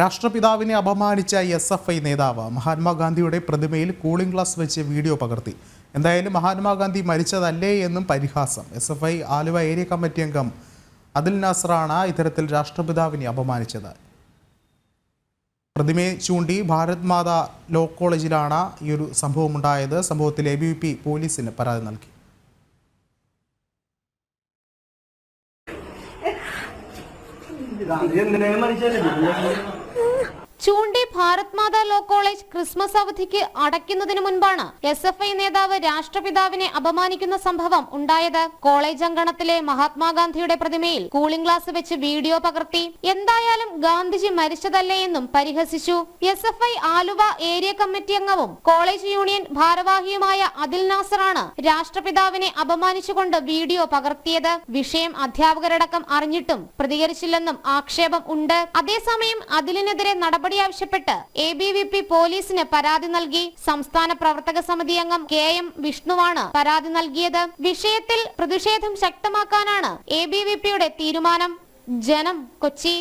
രാഷ്ട്രപിതാവിനെ അപമാനിച്ച S F I നേതാവ് മഹാത്മാഗാന്ധിയുടെ പ്രതിമയിൽ കൂളിംഗ് ഗ്ലാസ് വെച്ച് വീഡിയോ പകർത്തി. എന്തായാലും മഹാത്മാഗാന്ധി മരിച്ചതല്ലേ എന്നും പരിഹാസം. S F I Aluva area committee അംഗം അതിൽ നാസറാണ് ഇത്തരത്തിൽ രാഷ്ട്രപിതാവിനെ അപമാനിച്ചത്. പ്രതിമയെ ചൂണ്ടി ഭാരത് മാതാ ലോ കോളേജിലാണ് ഈ ഒരു സംഭവം ഉണ്ടായത് സംഭവത്തിൽ എ ബി പി പോലീസിന് പരാതി നൽകി. എന്തിനാണ് മനുഷ്യല്ലേ ചൂണ്ടി Bharat Mata law college Christmas അവധിക്ക് അടയ്ക്കുന്നതിന് മുൻപാണ് എസ് എഫ് ഐ നേതാവ് രാഷ്ട്രപിതാവിനെ അപമാനിക്കുന്ന സംഭവം ഉണ്ടായത്. കോളേജ് അങ്കണത്തിലെ മഹാത്മാഗാന്ധിയുടെ പ്രതിമയിൽ കൂളിംഗ് ഗ്ലാസ് വെച്ച് വീഡിയോ പകർത്തി. എന്തായാലും ഗാന്ധിജി മരിച്ചതല്ലേ എന്നും പരിഹസിച്ചു. S F I Aluva area committee അംഗവും കോളേജ് യൂണിയൻ ഭാരവാഹിയുമായ അദിൽ നാസറാണ് രാഷ്ട്രപിതാവിനെ അപമാനിച്ചുകൊണ്ട് വീഡിയോ പകർത്തിയത്. വിഷയം അധ്യാപകരടക്കം അറിഞ്ഞിട്ടും പ്രതികരിച്ചില്ലെന്നും ആക്ഷേപം ഉണ്ട്. അതേസമയം അതിലിനെതിരെ നടപടി ആവശ്യപ്പെട്ട് എ ബി വി പി പോലീസിന് പരാതി നൽകി സംസ്ഥാന പ്രവർത്തക സമിതി അംഗം കെ എം വിഷ്ണുവാണ് പരാതി നൽകിയത്. വിഷയത്തിൽ പ്രതിഷേധം ശക്തമാക്കാനാണ് എ ബി വി പിയുടെ തീരുമാനം. ജനം കൊച്ചി.